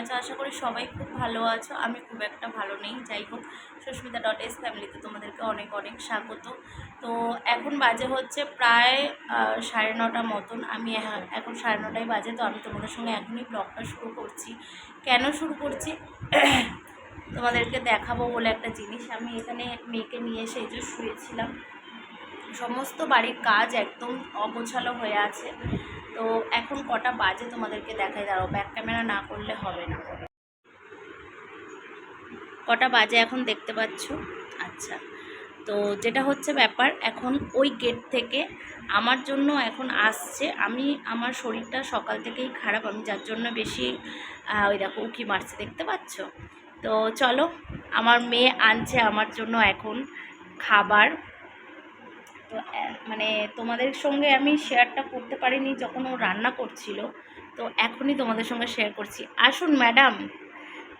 আছো আশা করি সবাই খুব ভালো আছো। আমি খুব একটা ভালো নেই। যাই হোক, সুস্মিতা ডট এস ফ্যামিলিতে তোমাদেরকে অনেক অনেক স্বাগত। তো এখন বাজে হচ্ছে প্রায় সাড়ে নটা মতন। আমি এখন সাড়ে নটায় বাজে, তো আমি তোমাদের সঙ্গে এখনই ব্লগটা শুরু করছি। কেন শুরু করছি? তোমাদেরকে দেখাবো বলে একটা জিনিস। আমি এখানে মেয়েকে নিয়ে এসে এই যে শুয়েছিলাম। সমস্ত বাড়ির কাজ একদম অগোছালো হয়ে আছে। তো এখন কটা বাজে তোমাদেরকে দেখাই, দাঁড়াও ব্যাক ক্যামেরা না করলে হবে না। কটা বাজে এখন দেখতে পাচ্ছ? আচ্ছা তো যেটা হচ্ছে ব্যাপার, এখন ওই গেট থেকে আমার জন্য এখন আসছে। আমি, আমার শরীরটা সকাল থেকেই খারাপ, আমি যার জন্য বেশি ওই দেখো, উকি মারছে, দেখতে পাচ্ছ? তো চলো, আমার মেয়ে আনছে আমার জন্য এখন খাবার। তো মানে তোমাদের সঙ্গে আমি শেয়ারটা করতে পারিনি যখন ও রান্না করছিল। তো এখনই তোমাদের সঙ্গে শেয়ার করছি। আসুন ম্যাডাম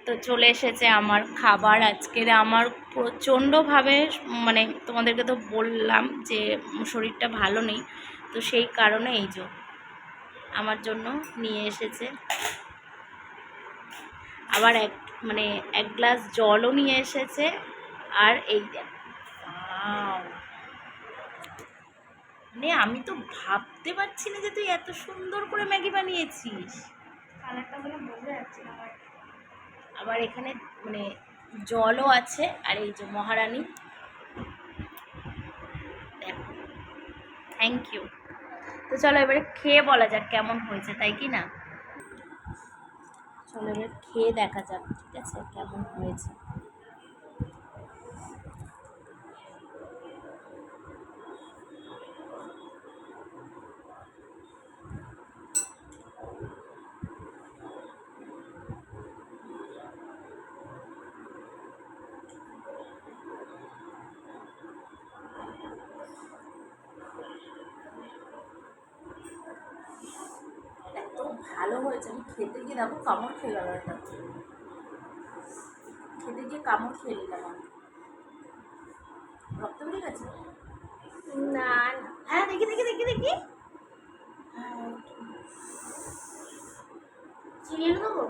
তো চলে এসেছে আমার খাবার। আজকের আমার প্রচণ্ডভাবে মানে তোমাদেরকে তো বললাম যে শরীরটা ভালো নেই, তো সেই কারণে এই যে আমার জন্য নিয়ে এসেছে। আবার এক মানে এক গ্লাস জলও নিয়ে এসেছে। আর এই দেখো! মানে আমি তো ভাবতে পারছি না যে তুই এত সুন্দর করে ম্যাগি বানিয়েছিস। কালারটা বলে বোঝা যাচ্ছে না আবার এখানে মানে জলও আছে আর এই যে মহারানী। থ্যাংক ইউ তো চলো এবারে খেয়ে বলা যাক কেমন হয়েছে তাই কি না? চলো এবার খেয়ে দেখা যাক ঠিক আছে কেমন হয়েছে এত ভালো হয়েছে আমি খেতে গিয়ে দেখো কামড় খেয়ে গেল একটা খেতে গিয়ে কামড় খেয়ে নিলাম আমি রক্ত বেরিয়ে গেছে? না হ্যাঁ দেখি দেখি দেখি দেখি। চিনিয়ে দেবো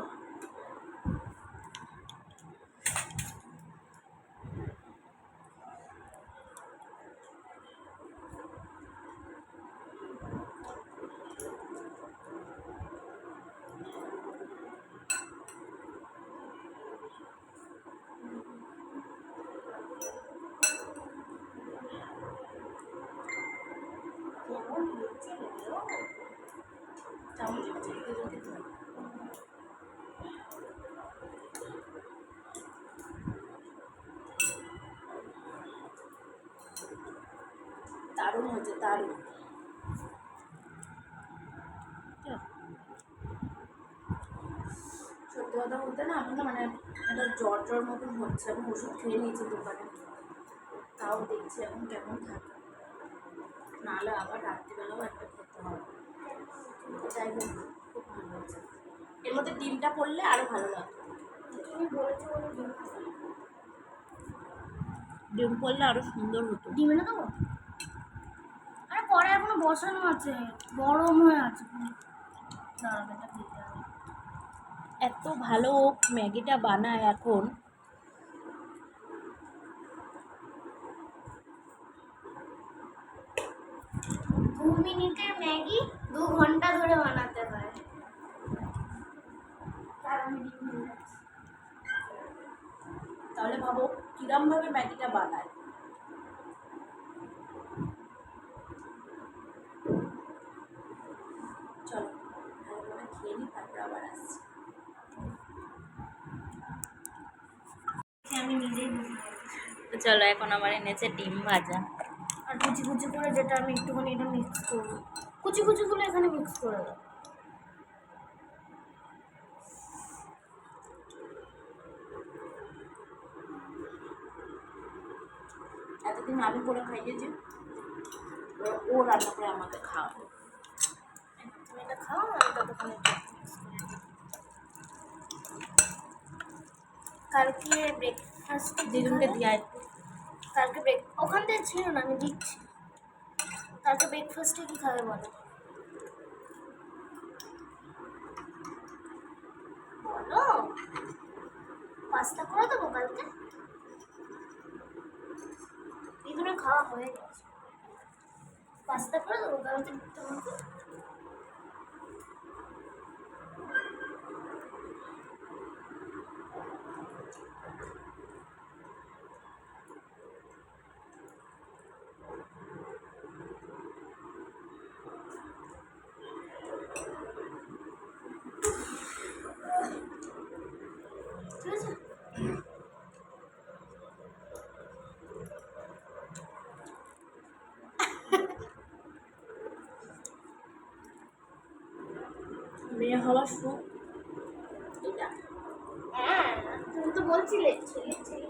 চামচে। দারুণ হয়েছে, দারুণ সত্যি কথা বলতে না আমি না মানে একটা জ্বর জ্বর মতন হচ্ছে, আমি ওষুধ খেয়ে নিয়েছি দোকানে তাও দেখছি এখন কেমন থাকে নাহলে আবার রাত্রিবেলাও একটা যাই হোক খুব ভালো হয়েছে এর মধ্যে ডিমটা পড়লে আরও ভালো তুমি বলেছ ডিম পড়লে আরও সুন্দর হতো। ডিম এনে দেবো? আরে কড়াই এখনও বসানো আছে। গরম হয়ে আছে দাঁড়াবে এত ভালো ম্যাগিটা বানায় এখন দু মিনিটের ম্যাগি দু ঘণ্টা ধরে বানাতে হয় তার আমি ডিম নিয়ে যাচ্ছি। তাহলে ভাবো কিরমভাবে ম্যাগিটা বানায়? চলো ভালো করে খেয়ে নিই তারপর আবার আসছি। আমি নিজেই তো চলো এখন আমার এনেছে ডিম ভাজা। আর কুচি কুচি করে যেটা আমি একটুখানি এটা মিক্স করব। কুচি কুচিগুলো এখানে মিক্স করে দাও। এতদিন আমি করে খাইয়েছি ও রান্না করে আমাকে খাওয়াবে। তুমি এটা খাও আমি ততক্ষণে। কালকে ব্রেকফাস্টে দিদুনকে দিয়ে কালকে ব্রেক ওখান থেকে ছিল না আমি দিচ্ছি। কালকে ব্রেকফাস্টে কি খাবে বলো? বলো। পাস্তা করে দেবো কালকে? এগুলো খাওয়া হয়ে গেছে। পাস্তা করে দেবো কালকে মেয়ে সুখ এটা। হ্যাঁ তুমি তো বলছিলে ছেলে ছেলে।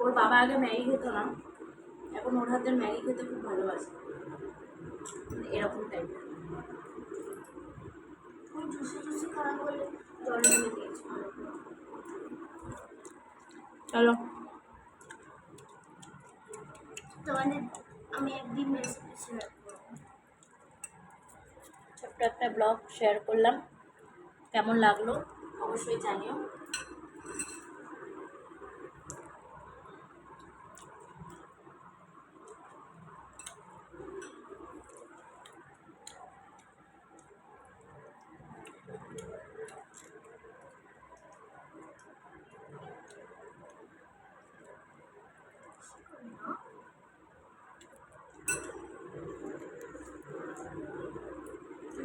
ওর বাবা আগে ম্যাগি খেত না। এখন ওর হাতের ম্যাগি খেতে খুব ভালোবাসে। মানে এরকম টাইপের ওই জুসি জুসি খাওয়া বলে। চলো। তোমাদের আমি একদিন রেসিপি শেয়ার করব। ছোট্ট একটা ব্লগ শেয়ার করলাম। কেমন লাগল? অবশ্যই জানিও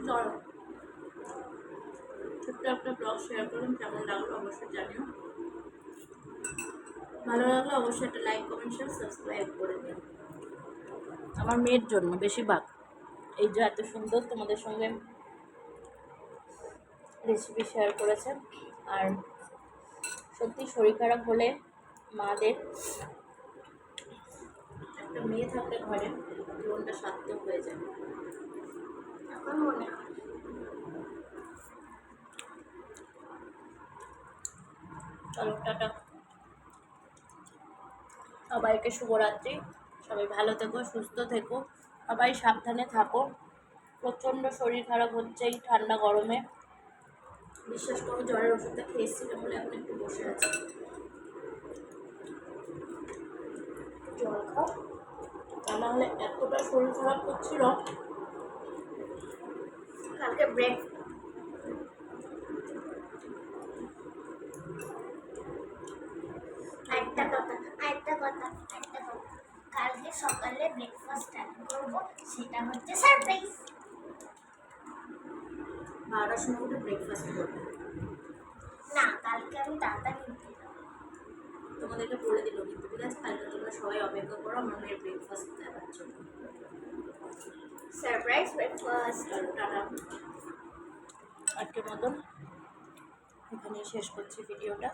চলো ছোট্ট একটা ব্লগ শেয়ার করুন, কেমন লাগল অবশ্যই জানিও। ভালো লাগলে অবশ্যই একটা লাইক কমেন্ট শেয়ার সাবস্ক্রাইব করে দিন আমার মেয়ের জন্য বেশিরভাগ। এই যে এত সুন্দর তোমাদের সঙ্গে রেসিপি শেয়ার করেছে। আর সত্যি শরীর খারাপ হলে মাদের একটা মেয়ে থাকলে ঘরে জীবনটা সার্থক হয়ে যায়। এখন মনে হয়। চলো টাটা সবাইকে শুভরাত্রি। সবাই ভালো থেকো, সুস্থ থেকো। সবাই সাবধানে থাকো। প্রচণ্ড শরীর খারাপ হচ্ছে এই ঠান্ডা গরমে। বিশ্বাস করো জ্বরের ওষুধটা খেয়েছিলাম বলে এখন একটু বসে আছি। জল খাও। তা নাহলে এতটা শরীর খারাপ করছিল। কালকে ব্রেক একটা কথা একটা কথা একটা কথা কালকে সকালে ব্রেকফাস্ট টাইম করব সেটা হচ্ছে সারপ্রাইজ বারোটার সময় উঠে ব্রেকফাস্ট করবে। না কালকে আমি তাড়াতাড়ি উঠে তোমাদেরকে বলে দিল কিন্তু ঠিক আছে? কালকে তোমরা সবাই অপেক্ষা করো আমার মেয়ের ব্রেকফাস্ট দেওয়ার জন্য। Surprise breakfast tata. আজকের মতন এখানেই শেষ করছি ভিডিওটা।